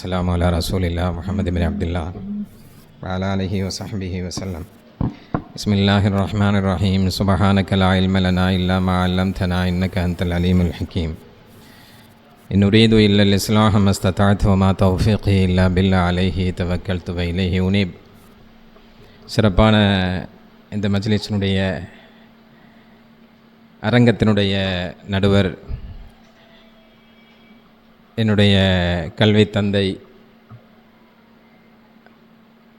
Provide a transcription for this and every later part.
السلام على رسول الله محمد بن عبد الله وعلى آله وصحبه وسلم بسم الله الرحمن الرحيم سبحانك لا علم لنا إلا ما علمتنا إنك أنت العليم الحكيم إن أريد إلا الإصلاح ما استطعت وما توفيقي إلا بالله عليه توكلت وإليه أنيب சிறப்பான இந்த மஜ்லிஸினுடைய அரங்கத்தினுடைய நடுவர் என்னுடைய கல்வி தந்தை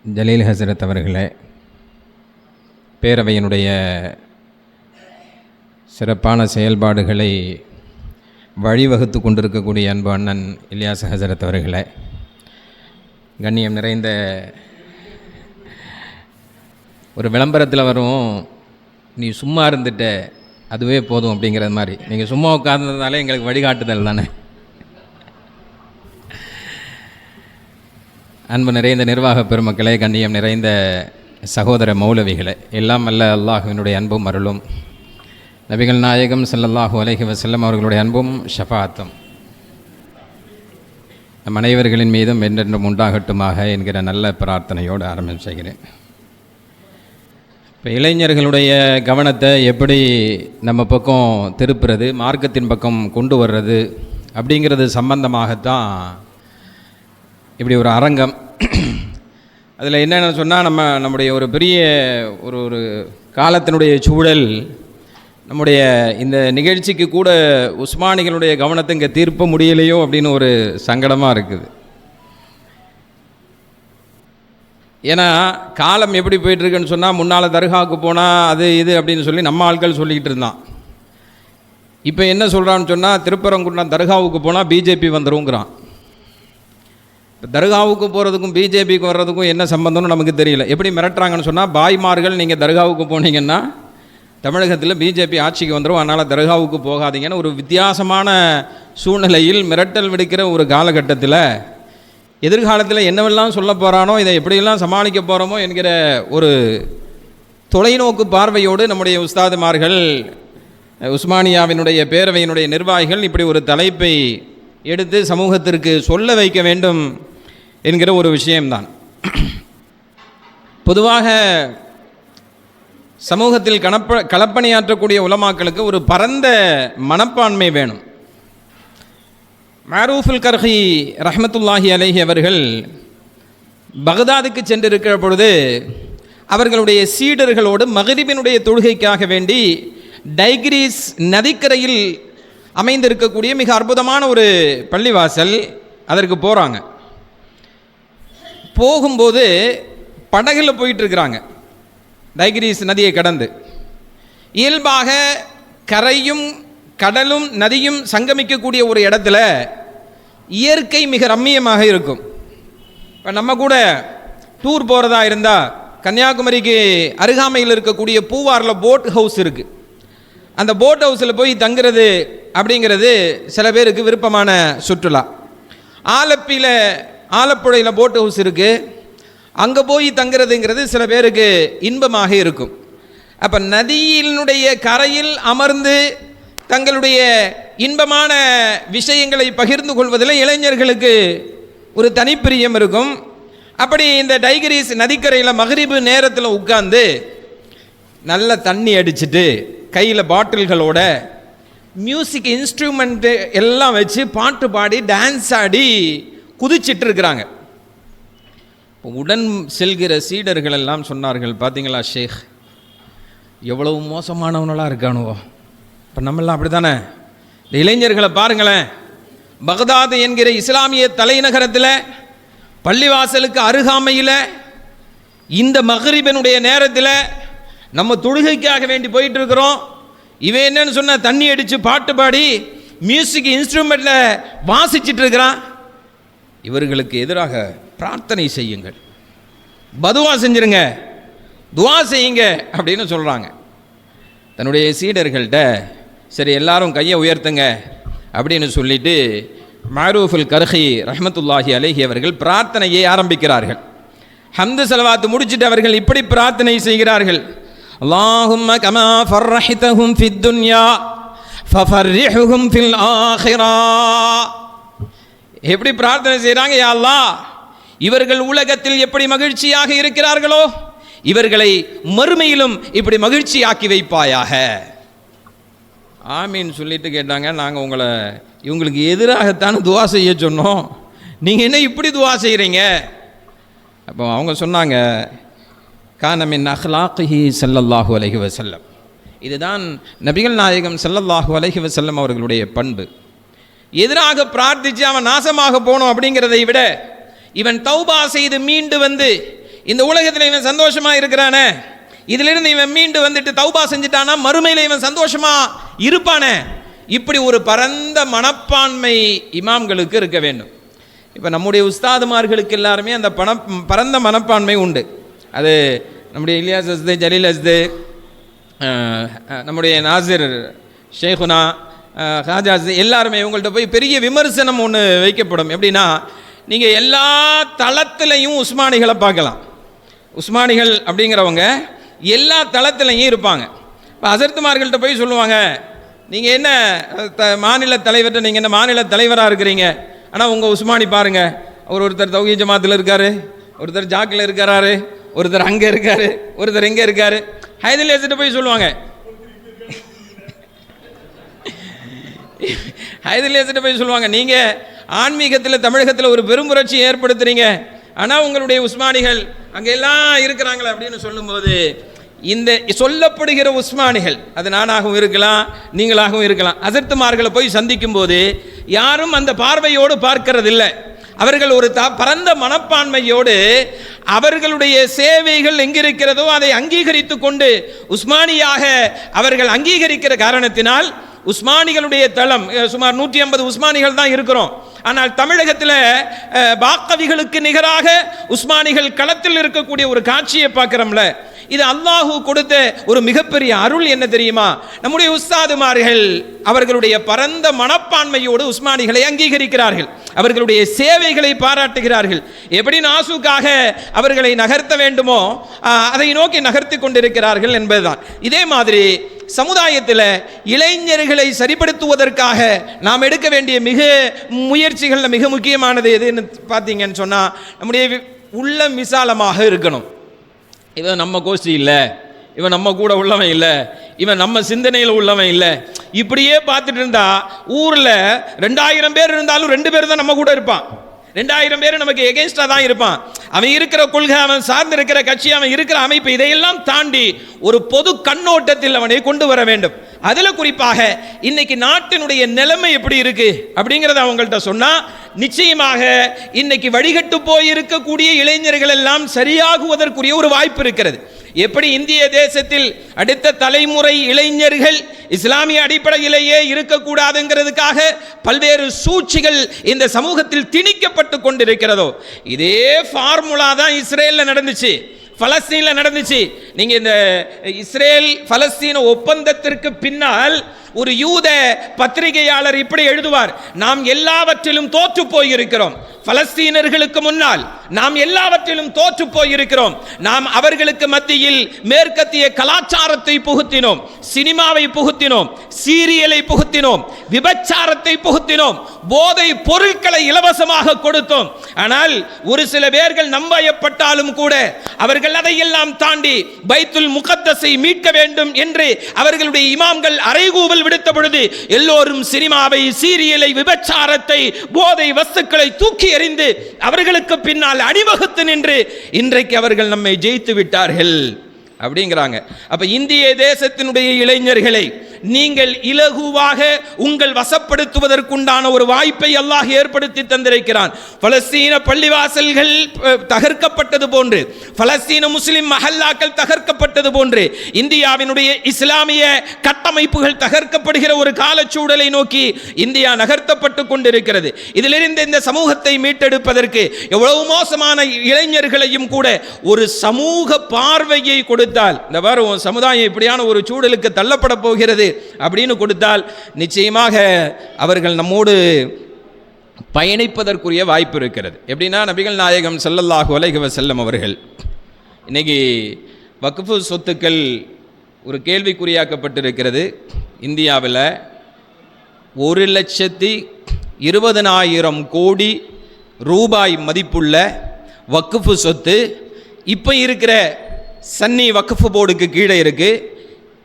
ஜலீல் ஹசரத் அவர்களே பேரவையினுடைய சிறப்பான செயல்பாடுகளை வழிவகுத்து கொண்டிருக்கக்கூடிய அன்பு அண்ணன் இலியாஸ் ஹசரத் அவர்களே கண்ணியம் நிறைந்த ஒரு விளம்பரத்தில் வரும் நீ சும்மா இருந்துட்ட அதுவே போதும் அப்படிங்கிறது மாதிரி. நீங்கள் சும்மா உட்கார்ந்ததுனாலே எங்களுக்கு வழிகாட்டுதல் தானே. அன்பு நிறைந்த நிர்வாக பெருமக்களே கண்ணியம் நிறைந்த சகோதர மௌலவிகளே எல்லாம் அல்ல அல்லாஹுவினுடைய அன்பும் அருளும். நபிகள் நாயகம் செல்லல்லாஹு அலைஹி வசல்லம் அவர்களுடைய அன்பும் ஷஃபாத்தும். நம் அனைவர்களின் மீதும் என்றென்றும் உண்டாகட்டுமாக என்கிற நல்ல பிரார்த்தனையோடு ஆரம்பம் செய்கிறேன். இப்போ இளைஞர்களுடைய கவனத்தை எப்படி நம்ம பக்கம் திருப்புறது மார்க்கத்தின் பக்கம் கொண்டு வர்றது அப்படிங்கிறது சம்பந்தமாகத்தான் இப்படி ஒரு அரங்கம். அதில் என்னென்னு சொன்னால் நம்ம நம்முடைய ஒரு பெரிய ஒரு ஒரு காலத்தினுடைய சூழல் நம்முடைய இந்த நிகழ்ச்சிக்கு கூட உஸ்மானிகளுடைய கவனத்தை இங்கே தீர்ப்ப முடியலையோ அப்படின்னு ஒரு சங்கடமாக இருக்குது. ஏன்னா காலம் எப்படி போயிட்டுருக்குன்னு சொன்னால் முன்னால் தர்காவுக்கு போனால் அது இது அப்படின்னு சொல்லி நம்ம ஆட்கள் சொல்லிக்கிட்டு இருந்தான். இப்போ என்ன சொல்கிறான்னு சொன்னால் திருப்பரங்குன்றம் தர்காவுக்கு போனால் பிஜேபி வந்துருங்கிறான். தர்காவுக்கு போகிறதுக்கும் பிஜேபிக்கு வர்றதுக்கும் என்ன சம்பந்தம்னு நமக்கு தெரியல. எப்படி மிரட்டுறாங்கன்னு சொன்னால் பாய்மார்கள் நீங்கள் தர்காவுக்கு போனீங்கன்னா தமிழகத்தில் பிஜேபி ஆட்சிக்கு வந்துடும் அதனால் தர்காவுக்கு போகாதீங்கன்னு ஒரு வித்தியாசமான சூழ்நிலையில் மிரட்டல் விடுக்கிற ஒரு காலகட்டத்தில் எதிர்காலத்தில் என்னவெல்லாம் சொல்ல போகிறானோ இதை எப்படியெல்லாம் சமாளிக்க போகிறோமோ என்கிற ஒரு தொலைநோக்கு பார்வையோடு நம்முடைய உஸ்தாதுமார்கள் உஸ்மானியாவினுடைய பேரவையினுடைய நிர்வாகிகள் இப்படி ஒரு தலைப்பை எடுத்து சமூகத்திற்கு சொல்ல வைக்க வேண்டும். என்கிற ஒரு விஷயம்தான். பொதுவாக சமூகத்தில் கணப்ப களப்பணியாற்றக்கூடிய உலமாக்களுக்கு ஒரு பரந்த மனப்பான்மை வேணும். மாரூஃபுல் கர்ஹி ரஹமத்துல்லாஹி அலஹி அவர்கள் பகதாதுக்கு சென்றிருக்கிற பொழுது அவர்களுடைய சீடர்களோடு மகரிபினுடைய தொழுகைக்காக வேண்டி டைக்ரீஸ் நதிக்கரையில் அமைந்திருக்கக்கூடிய மிக அற்புதமான ஒரு பள்ளிவாசல் அதற்கு போகிறாங்க போகும்போது படகுல போயிட்டுருக்குறாங்க. டைகிரிஸ் நதியை கடந்து. இயல்பாக கரையும் கடலும் நதியும் சங்கமிக்கக்கூடிய ஒரு இடத்துல இயற்கை மிக ரம்மியமாக இருக்கும். இப்போ நம்ம கூட டூர் போகிறதா இருந்தால் கன்னியாகுமரிக்கு அருகாமையில் இருக்கக்கூடிய பூவாரில் போட் ஹவுஸ் இருக்குது அந்த போட் ஹவுஸில் போய் தங்குறது அப்படிங்கிறது சில பேருக்கு விருப்பமான சுற்றுலா. ஆலப்பியில் ஆலப்புழையில் போட் ஹவுஸ் இருக்குது அங்கே போய் தங்குறதுங்கிறது சில பேருக்கு இன்பமாக இருக்கும். அப்போ நதியினுடைய கரையில் அமர்ந்து தங்களுடைய இன்பமான விஷயங்களை பகிர்ந்து கொள்வதில் இளைஞர்களுக்கு ஒரு தனிப்பிரியம் இருக்கும். அப்படி இந்த டைகரிஸ் நதிக்கரையில் மகரிபு நேரத்தில் உட்கார்ந்து நல்ல தண்ணி அடிச்சுட்டு கையில் பாட்டில்களோட மியூசிக் இன்ஸ்ட்ருமெண்ட்டு எல்லாம் வச்சு பாட்டு பாடி டான்ஸ் ஆடி குதிச்சிட்டு இருக்கிறாங்க உடன் செல்கிற சீடர்கள் எல்லாம் சொன்னார்கள் பார்த்தீங்களா ஷேக்? எவ்வளவு மோசமானவனெல்லாம் இருக்கானுவோ. இப்போ நம்மெல்லாம் அப்படி தானே இந்த இளைஞர்களை பாருங்களேன். பகதாது என்கிற இஸ்லாமிய தலைநகரத்தில் பள்ளிவாசலுக்கு அருகாமையில் இந்த மகரிபனுடைய நேரத்தில் நம்ம தொழுகைக்காக வேண்டி போயிட்டு இருக்கிறோம் இவன் என்னன்னு சொன்ன தண்ணி அடித்து பாட்டு பாடி மியூசிக் இன்ஸ்ட்ருமெண்ட்டில் வாசிச்சுட்டு இருக்கிறான் இவர்களுக்கு எதிராக பிரார்த்தனை செய்யுங்கள். பதுவா செஞ்சுருங்க. துவா செய்யுங்க அப்படின்னு சொல்கிறாங்க தன்னுடைய சீடர்கள்ட்ட சரி எல்லாரும் கையை உயர்த்துங்க அப்படின்னு சொல்லிட்டு மாரூஃபுல் கர்ஹி ரஹமத்துல்லாஹி அலஹி அவர்கள் பிரார்த்தனையை ஆரம்பிக்கிறார்கள். ஹம்து செலவாத்து முடிச்சுட்டு அவர்கள் இப்படி பிரார்த்தனை செய்கிறார்கள். அல்லாஹும்ம கமா ஃபர்ரஹிதஹும் ஃபித் துன்யா ஃபஃபர்ரிஹும் ஃபில் ஆஹிரா. எப்படி பிரார்த்தனை செய்கிறாங்க யா இவர்கள் உலகத்தில் எப்படி மகிழ்ச்சியாக இருக்கிறார்களோ இவர்களை மறுமையிலும் இப்படி மகிழ்ச்சியாக்கி வைப்பாயாக. ஆமீன்னு சொல்லிட்டு கேட்டாங்க நாங்கள் உங்களை இவங்களுக்கு எதிராகத்தானே துவா செய்ய சொன்னோம். நீங்கள் என்ன இப்படி துவா செய்கிறீங்க அப்போ அவங்க சொன்னாங்க கானமின் அஹ்லாக்கி செல்லல்லாஹு அலஹி வசல்லம் இதுதான் நபிகள் நாயகம் செல்லல்லாஹு அலஹி வசல்லம் அவர்களுடைய பண்பு. எதிராக பிரார்த்திச்சு அவன் நாசமாக போகணும் அப்படிங்கிறதை விட இவன் தௌபா செய்து மீண்டு வந்து இந்த உலகத்தில் இவன் சந்தோஷமாக இருக்கிறானே? இதிலிருந்து இவன் மீண்டு வந்துட்டு தௌபா செஞ்சுட்டானா? மறுமையில் இவன் சந்தோஷமாக இருப்பானே? இப்படி ஒரு பரந்த மனப்பான்மை இமாம்களுக்கு இருக்க வேண்டும். இப்போ நம்முடைய உஸ்தாதுமார்களுக்கு எல்லாருமே அந்த பண பரந்த மனப்பான்மை உண்டு. அது நம்முடைய இலியாஸ் அஸ்து ஜலீல் அஸ்து நம்முடைய நாசிர் ஷேகுனா அஹ், எல்லாருமே இவங்கள்ட்ட போய் பெரிய விமர்சனம் ஒன்று வைக்கப்படும். எப்படின்னா நீங்கள் எல்லா தளத்துலையும் உஸ்மானிகளை பார்க்கலாம். உஸ்மானிகள் அப்படிங்கிறவங்க எல்லா தளத்துலையும் இருப்பாங்க. இப்போ அசர்த்துமார்கள்ட்ட போய் சொல்லுவாங்க நீங்கள் என்ன த மாநில தலைவர்கிட்ட நீங்கள் என்ன மாநில தலைவராக இருக்கிறீங்க? ஆனால் உங்கள் உஸ்மானி பாருங்கள் அவர் ஒருத்தர் தௌஹி ஜமாத்தில் இருக்கார் ஒருத்தர் ஜாக்கில் இருக்கிறாரு ஒருத்தர் அங்கே இருக்கார் ஒருத்தர் எங்கே இருக்கார். ஹைதல் போய் சொல்லுவாங்க ஹைதல் போய் சொல்லுவாங்க நீங்கள் ஆன்மீகத்தில் தமிழகத்தில் ஒரு பெரும் புரட்சி ஏற்படுத்துறீங்க. ஆனால் உங்களுடைய உஸ்மானிகள் அங்கே எல்லாம் இருக்கிறாங்களே அப்படின்னு சொல்லும்போது இந்த சொல்லப்படுகிற உஸ்மானிகள் அது நானாகவும் இருக்கலாம் நீங்களாகவும் இருக்கலாம் அசர்த்துமார்களை போய் சந்திக்கும் போது யாரும் அந்த பார்வையோடு பார்க்கறதில்லை. அவர்கள் ஒரு த பரந்த மனப்பான்மையோடு அவர்களுடைய சேவைகள் எங்கிருக்கிறதோ அதை அங்கீகரித்து கொண்டு உஸ்மானியாக அவர்கள் அங்கீகரிக்கிற காரணத்தினால் உஸ்மானிகளுடைய தளம் சுமார் நூற்றி ஐம்பது உஸ்மானிகள் தான் இருக்கிறோம். ஆனால் தமிழகத்தில் பாக்கவிகளுக்கு நிகராக உஸ்மானிகள் களத்தில் இருக்கக்கூடிய ஒரு காட்சியை பார்க்குறோம்ல இது அல்லாஹூ கொடுத்த ஒரு மிகப்பெரிய அருள் என்ன தெரியுமா? நம்முடைய உஸ்தாதுமார்கள் அவர்களுடைய பரந்த மனப்பான்மையோடு உஸ்மானிகளை அங்கீகரிக்கிறார்கள். அவர்களுடைய சேவைகளை பாராட்டுகிறார்கள். எப்படி நாசுக்காக அவர்களை நகர்த்த வேண்டுமோ அதை நோக்கி நகர்த்தி கொண்டிருக்கிறார்கள் என்பதுதான். இதே மாதிரி சமுதாயத்தில் இளைஞர்களை சரிப்படுத்துவதற்காக நாம் எடுக்க வேண்டிய மிக முயற்சிகளில் மிக முக்கியமானது எதுன்னு பார்த்தீங்கன்னு சொன்னால் நம்முடைய உள்ளம் விசாலமாக இருக்கணும். இவன் நம்ம கோஷ்டி இல்லை. இவன் நம்ம கூட உள்ளவன் இல்லை. இவன் நம்ம சிந்தனையில் உள்ளவன் இல்லை. இப்படியே பார்த்துட்டு இருந்தா ஊரில் ரெண்டாயிரம் பேர் இருந்தாலும் ரெண்டு பேர் தான் நம்ம கூட இருப்பான். ரெண்டாயிரம் பேர் நமக்கு எகென்ஸ்டாக தான் இருப்பான். அவன் இருக்கிற கொள்கை அவன் சார்ந்து இருக்கிற கட்சி அவன் இருக்கிற அமைப்பு இதையெல்லாம் தாண்டி ஒரு பொது கண்ணோட்டத்தில் அவனை கொண்டு வர வேண்டும். அதில் குறிப்பாக இன்னைக்கு நாட்டினுடைய நிலைமை எப்படி இருக்கு? அப்படிங்கிறத அவங்கள்ட்ட சொன்னா நிச்சயமாக இன்னைக்கு வழிகட்டு போய் இருக்கக்கூடிய இளைஞர்கள் எல்லாம் சரியாகுவதற்குரிய ஒரு வாய்ப்பு இருக்கிறது. எப்படி இந்திய தேசத்தில் அடுத்த தலைமுறை இளைஞர்கள் இஸ்லாமிய அடிப்படையிலேயே இருக்கக்கூடாதுங்கிறதுக்காக பல்வேறு சூழ்ச்சிகள் இந்த சமூகத்தில் திணிக்கப்பட்டு கொண்டிருக்கிறதோ இதே ஃபார்முலா தான் இஸ்ரேலில் நடந்துச்சு பலஸ்தீனில் நடந்துச்சு. நீங்கள் இந்த இஸ்ரேல் பலஸ்தீன ஒப்பந்தத்திற்கு பின்னால் ஒரு யூத பத்திரிகையாளர் இப்படி எழுதுவார் நாம் எல்லாவற்றிலும் தோற்று போயிருக்கிறோம். பலஸ்தீனர்களுக்கு முன்னால் நாம் எல்லாவற்றிலும் தோற்று போயிருக்கிறோம். நாம் அவர்களுக்கு மத்தியில் மேற்கத்திய கலாச்சாரத்தை புகுத்தினோம். சினிமாவை புகுத்தினோம். சீரியலை புகுத்தினோம். விபச்சாரத்தை புகுத்தினோம். போதை பொருட்களை இலவசமாக கொடுத்தோம். ஆனால் ஒரு சில பேர்கள் நம்பயப்பட்டாலும் கூட அவர்கள் அதையெல்லாம் தாண்டி பைத்துல் முகத்தஸை மீட்க வேண்டும் என்று அவர்களுடைய இமாம்கள் அறைகூவல் விடுத்த பொழுது எல்லோரும் சினிமாவை சீரியலை விபச்சாரத்தை போதை வஸ்துக்களை தூக்கி எறிந்து அவர்களுக்கு பின்னால் அணிவகுத்து நின்று இன்றைக்கு அவர்கள் நம்மை ஜெயித்து விட்டார்கள் அப்படிங்கிறாங்க. அப்ப இந்திய தேசத்தினுடைய இளைஞர்களை நீங்கள் இலகுவாக உங்கள் வசப்படுத்துவதற்குண்டான ஒரு வாய்ப்பை அல்லாஹ் ஏற்படுத்தி தந்திருக்கிறான். பலஸ்தீன பள்ளிவாசல்கள் தகர்க்கப்பட்டது போன்று பலஸ்தீன முஸ்லிம் மஹல்லாக்கள் தகர்க்கப்பட்டது போன்று இந்தியாவினுடைய இஸ்லாமிய கட்டமைப்புகள் தகர்க்கப்படுகிற ஒரு காலச்சூழலை நோக்கி இந்தியா நகர்த்தப்பட்டு கொண்டிருக்கிறது. இதிலிருந்து இந்த சமூகத்தை மீட்டெடுப்பதற்கு எவ்வளவு மோசமான இளைஞர்களையும் கூட ஒரு சமூக பார்வையை கொடுத்தால் இந்த பாரு சமுதாயம் இப்படியான ஒரு சூழலுக்கு தள்ளப்பட போகிறது. அப்படின்னு கொடுத்தால் நிச்சயமாக அவர்கள் நம்மோடு பயணிப்பதற்குரிய வாய்ப்பு இருக்கிறது. எப்படின்னா நபிகள் நாயகம் செல்லல்லாஹு அலைஹி செல்லம் அவர்கள் இன்றைக்கி வக்ஃபு சொத்துக்கள் ஒரு கேள்விக்குறியாக்கப்பட்டிருக்கிறது. இந்தியாவில் ஒரு லட்சத்தி இருபதனாயிரம் கோடி ரூபாய் மதிப்புள்ள வக்குஃபு சொத்து இப்போ இருக்கிற சன்னி வக்குஃபு போர்டுக்கு கீழே இருக்கு.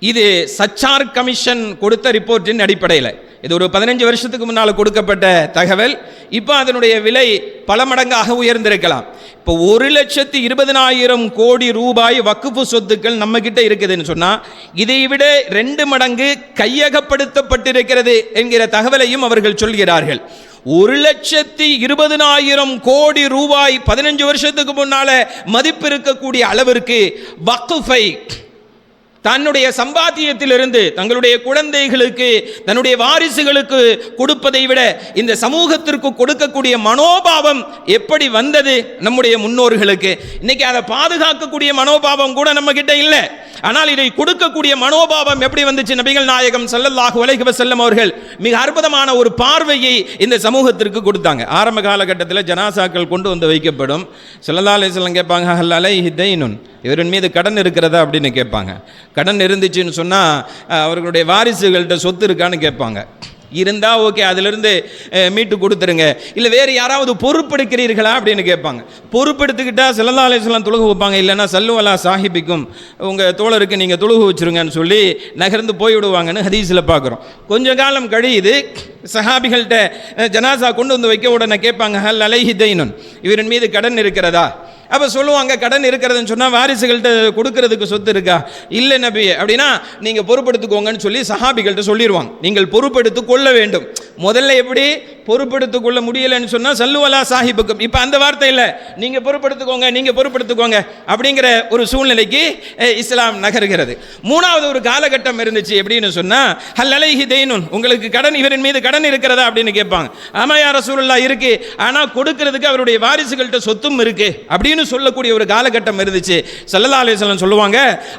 இது சச்சார் கமிஷன் கொடுத்த ரிப்போர்ட்டின் அடிப்படையில். இது ஒரு பதினஞ்சு வருஷத்துக்கு முன்னால் கொடுக்கப்பட்ட தகவல். இப்போ அதனுடைய விலை பல மடங்காக உயர்ந்திருக்கலாம். இப்போ ஒரு லட்சத்தி இருபதனாயிரம் கோடி ரூபாய் வக்குப்பு சொத்துக்கள் நம்ம கிட்ட இருக்குதுன்னு சொன்னால் இதை விட ரெண்டு மடங்கு கையகப்படுத்தப்பட்டிருக்கிறது என்கிற தகவலையும் அவர்கள் சொல்கிறார்கள். ஒரு லட்சத்தி இருபதனாயிரம் கோடி ரூபாய் பதினஞ்சு வருஷத்துக்கு முன்னால மதிப்பு இருக்கக்கூடிய அளவிற்கு வக்குஃபை தன்னுடைய சம்பாத்தியத்திலிருந்து தங்களுடைய குழந்தைகளுக்கு தன்னுடைய வாரிசுகளுக்கு கொடுப்பதை விட இந்த சமூகத்திற்கு கொடுக்கக்கூடிய மனோபாவம் எப்படி வந்தது நம்முடைய முன்னோர்களுக்கு? இன்னைக்கு அதை பாதுகாக்கக்கூடிய மனோபாவம் கூட நம்ம கிட்ட இல்லை. ஆனால் இதை கொடுக்கக்கூடிய மனோபாவம் எப்படி வந்துச்சு? நபிகள் நாயகம் செல்லல்லாஹு அலைஹி செல்லம் அவர்கள் மிக அற்புதமான ஒரு பார்வையை இந்த சமூகத்திற்கு கொடுத்தாங்க. ஆரம்ப காலகட்டத்தில் ஜனாசாக்கள் கொண்டு வந்து வைக்கப்படும். செல்லல்லா அலைஹி வஸல்லம் கேட்பாங்க ஹல் அலைஹி இவரின் மீது கடன் இருக்கிறதா அப்படின்னு கேட்பாங்க. கடன் இருந்துச்சுன்னு சொன்னால் அவர்களுடைய வாரிசுகள்கிட்ட சொத்து இருக்கான்னு கேட்பாங்க. இருந்தால் ஓகே அதிலிருந்து மீட்டு கொடுத்துருங்க. இல்லை வேறு யாராவது பொறுப்பெடுக்கிறீர்களா அப்படின்னு கேட்பாங்க. பொறுப்பெடுத்துக்கிட்டால் செல்லல்லா அலிஸ்லாம் தொழுகு வைப்பாங்க. இல்லைன்னா சல்லுவலா சாஹிபிக்கும் உங்கள் தோழருக்கு நீங்கள் தொழுகு வச்சிருங்கன்னு சொல்லி நகர்ந்து போய்விடுவாங்கன்னு ஹதீஸில் பார்க்குறோம். கொஞ்ச காலம் கழியுது சஹாபிகள்கிட்ட ஜனாசா கொண்டு வந்து வைக்க உடனே கேட்பாங்க ஹல் அலைஹி தைனுன். இவரின் மீது கடன் இருக்கிறதா? அப்போ சொல்லுவாங்க கடன் இருக்கிறதுன்னு சொன்னால் வாரிசுகள்கிட்ட கொடுக்கறதுக்கு சொத்து இருக்கா? இல்லை நபி அப்படின்னா நீங்கள் பொறுப்படுத்துக்கோங்கன்னு சொல்லி சஹாபிகள்கிட்ட சொல்லிடுவாங்க நீங்கள் பொறுப்படுத்து கொள்ள வேண்டும். முதல்ல எப்படி? பொறுப்படுத்து கொள்ள முடியலைன்னு சொன்னால் சல்லுவலா சாஹிபுக்கும். இப்போ அந்த வார்த்தை இல்லை. நீங்கள் பொறுப்படுத்துக்கோங்க நீங்கள் பொறுப்படுத்துக்கோங்க அப்படிங்கிற ஒரு சூழ்நிலைக்கு இஸ்லாம் நகர்கிறது. மூணாவது ஒரு காலகட்டம் இருந்துச்சு எப்படின்னு சொன்னால் ஹல் தெய்னுன் உங்களுக்கு கடன் இவரின் மீது கடன் இருக்கிறதா அப்படின்னு கேட்பாங்க. ஆமா சூழலாக ரசூலுல்லாஹ் இருக்கு. ஆனால் கொடுக்கறதுக்கு அவருடைய வாரிசுகள்கிட்ட சொத்தும் இருக்குது அப்படின்னு சொல்லக்கூடிய ஒரு காலகட்டம் இருந்துச்சு. சல்லல்லா அலிஸ்லாம் சொல்லுவாங்க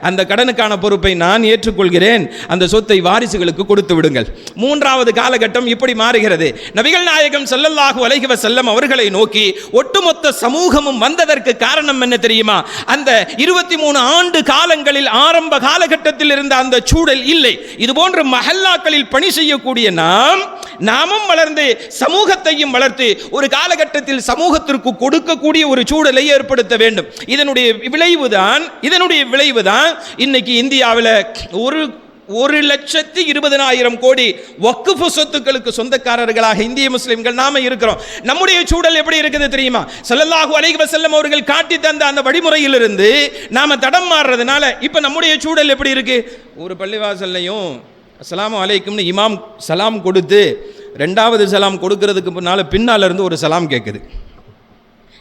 அந்த கடனுக்கான பொறுப்பை நான் ஏற்றுக்கொள்கிறேன் அந்த சொத்தை வாரிசுகளுக்கு கொடுத்து விடுங்கள். மூன்றாவது காலகட்டம் இப்படி மாறுகிறது. நபிகள் நாயகம் ஸல்லல்லாஹு அலைஹி செல்லம் அவர்களை நோக்கி ஒட்டுமொத்த சமூகமும் வந்ததற்கு காரணம் என்ன தெரியுமா? அந்த இருபத்தி மூணு ஆண்டு காலங்களில் ஆரம்ப காலகட்டத்தில் இருந்த அந்த சூழல் இல்லை. இது போன்ற மஹல்லாக்களில் பணி செய்யக்கூடிய நாம் நாமும் வளர்ந்து சமூகத்தையும் வளர்த்து ஒரு காலகட்டத்தில் சமூகத்திற்கு கொடுக்கக்கூடிய ஒரு சூழலை ஏற்படுத்த வேண்டும். இதனுடைய விளைவுதான் இதனுடைய விளைவுதான் இன்னைக்கு இந்தியாவில் ஒரு ஒரு லட்சத்தி இருபதனாயிரம் கோடி வக்குஃபு சொத்துக்களுக்கு சொந்தக்காரர்களாக இந்திய முஸ்லிம்கள் நாம இருக்கிறோம். நம்முடைய சூழல் எப்படி இருக்குது தெரியுமா? செல்லல்லாஹு அலைஹி வசல்லம் அவர்கள் காட்டி தந்த அந்த வழிமுறையிலிருந்து நாம தடம் மாறுறதுனால இப்போ நம்முடைய சூழல் எப்படி இருக்கு? ஒரு பள்ளிவாசல்லையும் அஸ்லாம் அலைக்கும்னு இமாம் சலாம் கொடுத்து ரெண்டாவது சலாம் கொடுக்கறதுக்கு முன்னால் பின்னால் இருந்து ஒரு சலாம் கேட்குது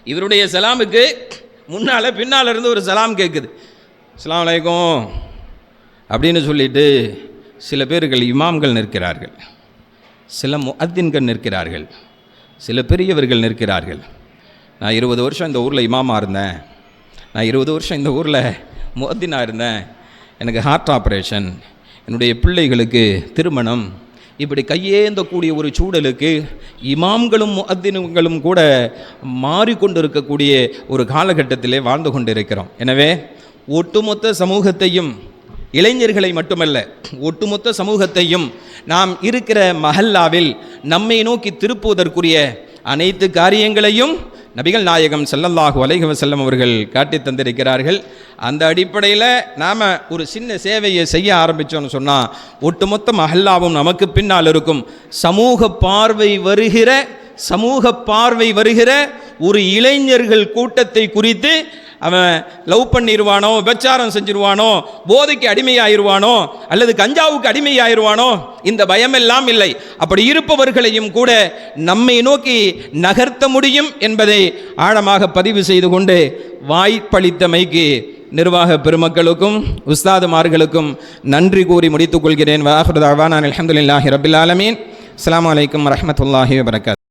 இவருடைய சலாமுக்கு முன்னால் பின்னால் இருந்து ஒரு சலாம் கேட்குது அஸ்லாம் அலைக்கும். அப்படின்னு சொல்லிட்டு சில பேர்கள் இமாம்கள் நிற்கிறார்கள். சில முஅத்தின்கள் நிற்கிறார்கள். சில பெரியவர்கள் நிற்கிறார்கள். நான் இருபது வருஷம் இந்த ஊரில் இமாமா இருந்தேன். நான் இருபது வருஷம் இந்த ஊரில் முஅத்தினாக இருந்தேன். எனக்கு ஹார்ட் ஆப்ரேஷன் என்னுடைய பிள்ளைகளுக்கு திருமணம். இப்படி கையேந்தக்கூடிய ஒரு சூழலுக்கு இமாம்களும் முஅத்தின்களும் கூட மாறிக்கொண்டிருக்கக்கூடிய ஒரு காலகட்டத்திலே வாழ்ந்து கொண்டிருக்கிறோம். எனவே ஒட்டுமொத்த சமூகத்தையும் இளைஞர்களை மட்டுமல்ல ஒட்டுமொத்த சமூகத்தையும் நாம் இருக்கிற மஹல்லாவில் நம்மை நோக்கி திருப்புவதற்குரிய அனைத்து காரியங்களையும் நபிகள் நாயகம் செல்லல்லாஹு அலைஹவ செல்லம் அவர்கள் காட்டி தந்திருக்கிறார்கள். அந்த அடிப்படையில் நாம் ஒரு சின்ன சேவையை செய்ய ஆரம்பித்தோம்னு சொன்னால் ஒட்டுமொத்த மஹல்லாவும் நமக்கு பின்னால் இருக்கும். சமூக பார்வை வருகிற சமூக பார்வை வருகிற ஒரு இளைஞர்கள் கூட்டத்தை குறித்து அவன் லவ் பண்ணிடுவானோ விபச்சாரம் செஞ்சிருவானோ போதைக்கு அடிமையாயிருவானோ அல்லது கஞ்சாவுக்கு அடிமையாயிருவானோ இந்த பயமெல்லாம் இல்லை. அப்படி இருப்பவர்களையும் கூட நம்மை நோக்கி நகர்த்த முடியும் என்பதை ஆழமாக பதிவு செய்து கொண்டு வாய்ப்பளித்தமைக்கு நிர்வாக பெருமக்களுக்கும் உஸ்தாதுமார்களுக்கும் நன்றி கூறி முடித்துக் கொள்கிறேன். வாஹுதாவான் அலமதுல்லாஹி ரபில் ஆலமீன். அஸ்ஸலாமு வலைக்கம் வரமத்துல்லாஹி வபரகாத்.